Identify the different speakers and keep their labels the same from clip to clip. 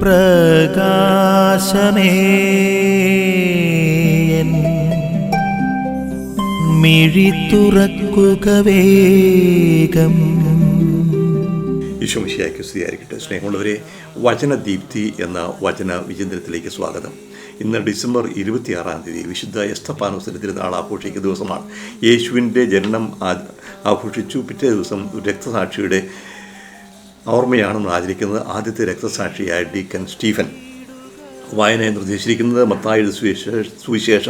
Speaker 1: പ്രകാശമേ. മിഴിത്തുറക്കുകവേഗം മിഴി തുറക്കുക വേഗം.
Speaker 2: സ്നേഹമുള്ളവരെ വചനദീപ്തി എന്ന വചന വിചിന്തനത്തിലേക്ക് സ്വാഗതം. ഇന്ന് ഡിസംബർ ഇരുപത്തിയാറാം തീയതി വിശുദ്ധ എസ്തപ്പാനോസിന്റെ തിരുനാൾ ആഘോഷിക്കുന്ന ദിവസമാണ്. യേശുവിന്റെ ജനനം ആഘോഷിച്ചു. പിറ്റേ ദിവസം രക്തസാക്ഷിയുടെ ഓർമ്മയാണ് നമ്മൾ ആചരിക്കുന്നത് ആദ്യത്തെ രക്തസാക്ഷിയായ ഡീക്കൻ സ്റ്റീഫൻ. വായന നിർദ്ദേശിച്ചിരിക്കുന്നത് മത്തായി സുവിശേഷ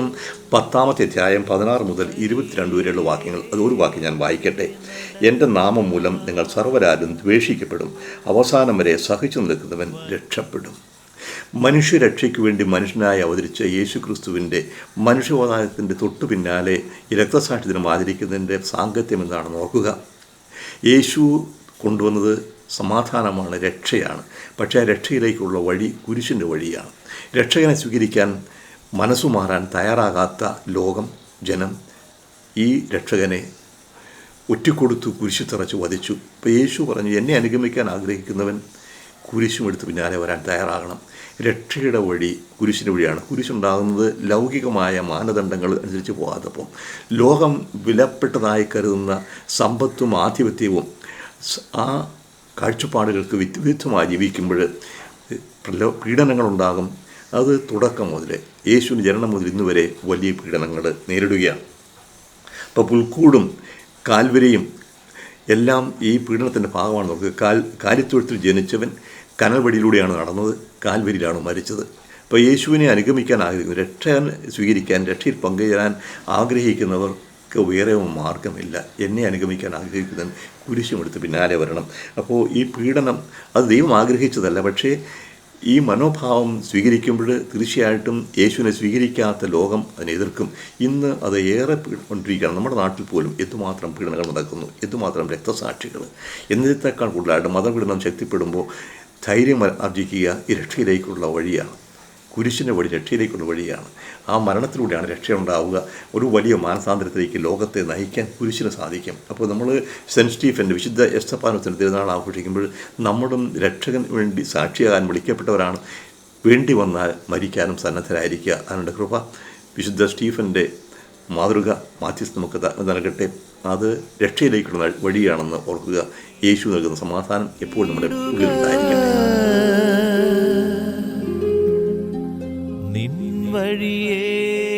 Speaker 2: പത്താമത്തെ അധ്യായം പതിനാറ് മുതൽ ഇരുപത്തിരണ്ട് വരെയുള്ള വാക്യങ്ങൾ. അത് ഒരു വാക്യം ഞാൻ വായിക്കട്ടെ. എന്റെ നാമം മൂലം നിങ്ങൾ സർവരാലും ദ്വേഷിക്കപ്പെടും. അവസാനം വരെ സഹിച്ചു നിൽക്കുന്നവൻ രക്ഷപ്പെടും. മനുഷ്യരക്ഷയ്ക്ക് വേണ്ടി മനുഷ്യനായി അവതരിച്ച യേശു ക്രിസ്തുവിന്റെ മനുഷ്യവതാരത്തിന്റെ തൊട്ടു പിന്നാലെ ഈ രക്തസാക്ഷി ദിനം ആചരിക്കുന്നതിന്റെ സാങ്കത്യം എന്താണെന്ന് ഓർക്കുക. യേശു കൊണ്ടുവന്നത് സമാധാനമാണ് രക്ഷയാണ്. പക്ഷേ ആ രക്ഷയിലേക്കുള്ള വഴി കുരിശിന്റെ വഴിയാണ്. രക്ഷകനെ സ്വീകരിക്കാൻ മനസ്സു മാറാൻ തയ്യാറാകാത്ത ലോകം ജനം ഈ രക്ഷകനെ ഒറ്റിക്കൊടുത്തു കുരിശു തറച്ച് വധിച്ചു. ഇപ്പോൾ യേശു പറഞ്ഞു എന്നെ അനുഗമിക്കാൻ ആഗ്രഹിക്കുന്നവൻ കുരിശും എടുത്ത് പിന്നാലെ വരാൻ തയ്യാറാകണം. രക്ഷയുടെ വഴി കുരിശിന്റെ വഴിയാണ്. കുരിശുണ്ടാകുന്നത് ലൗകികമായ മാനദണ്ഡങ്ങൾ അനുസരിച്ച് പോകാത്തപ്പം. ലോകം വിലപ്പെട്ടതായി കരുതുന്ന സമ്പത്തും ആധിപത്യവും ആ കാഴ്ചപ്പാടുകൾക്ക് വിരുദ്ധമായി ജീവിക്കുമ്പോൾ പീഡനങ്ങളുണ്ടാകും. അത് തുടക്കം മുതൽ യേശുവിന് ജനനം മുതൽ ഇന്ന് വരെ വലിയ പീഡനങ്ങൾ നേരിടുകയാണ്. അപ്പോൾ പുൽക്കൂടും കാൽവരയും എല്ലാം ഈ പീഡനത്തിന്റെ ഭാഗമാണ് നമുക്ക് കാൽ കാലിത്തൊഴുത്തിൽ ജനിച്ചവൻ കനൽവടിയിലൂടെയാണ് നടന്നത് കാൽവരിയിലാണ് മരിച്ചത്. അപ്പോൾ യേശുവിനെ അനുഗമിക്കാൻ ആഗ്രഹിക്കുന്നു. രക്ഷ സ്വീകരിക്കാൻ രക്ഷയിൽ പങ്കുചേരാൻ ആഗ്രഹിക്കുന്നവർക്ക് വേറെ മാർഗമില്ല എന്നെ അനുഗമിക്കാൻ ആഗ്രഹിക്കുന്നവൻ കുരിശുമെടുത്ത് പിന്നാലെ വരണം. അപ്പോൾ ഈ പീഡനം അത് ദൈവം ആഗ്രഹിച്ചതല്ല. പക്ഷേ ഈ മനോഭാവം സ്വീകരിക്കുമ്പോൾ തീർച്ചയായിട്ടും യേശുവിനെ സ്വീകരിക്കാത്ത ലോകം അതിനെ എതിർക്കും. ഇന്ന് അത് ഏറെ കൊണ്ടിരിക്കുകയാണ് നമ്മുടെ നാട്ടിൽ പോലും എന്തുമാത്രം പീഡനങ്ങൾ നടക്കുന്നു? എന്തുമാത്രം രക്തസാക്ഷികൾ? എന്നതിനേക്കാൾ കൂടുതലായിട്ട് മതപീഡനം ശക്തിപ്പെടുമ്പോൾ ധൈര്യം ആർജിക്കുക ഈ രക്ഷയിലേക്കുള്ള വഴിയാണ്. കുരിശിന്റെ വഴി രക്ഷയിലേക്കുള്ള വഴിയാണ്. ആ മരണത്തിലൂടെയാണ് രക്ഷയുണ്ടാവുക. ഒരു വലിയ മാനസാന്തരത്തിലേക്ക് ലോകത്തെ നയിക്കാൻ കുരിശിന് സാധിക്കും. അപ്പോൾ നമ്മൾ സെന്റ് സ്റ്റീഫന്റെ വിശുദ്ധ എസ്തപ്പാനത്തിന്റെ തിരുനാൾ ആഘോഷിക്കുമ്പോൾ നമ്മളും രക്ഷകന് വേണ്ടി സാക്ഷിയാകാൻ വിളിക്കപ്പെട്ടവരാണ്. വേണ്ടി വന്നാൽ മരിക്കാനും സന്നദ്ധരായിരിക്കുക. അതിനുള്ള കൃപ വിശുദ്ധ സ്റ്റീഫന്റെ മാതൃക മാധ്യസ്ഥ നമുക്ക് നൽകട്ടെ. അത് രക്ഷയിലേക്കുള്ള വഴിയാണെന്ന് ഓർക്കുക. യേശു നൽകുന്ന സമാധാനം എപ്പോഴും നമ്മുടെ ഉള്ളിലുണ്ടായിരിക്കട്ടെ.
Speaker 1: வழியே.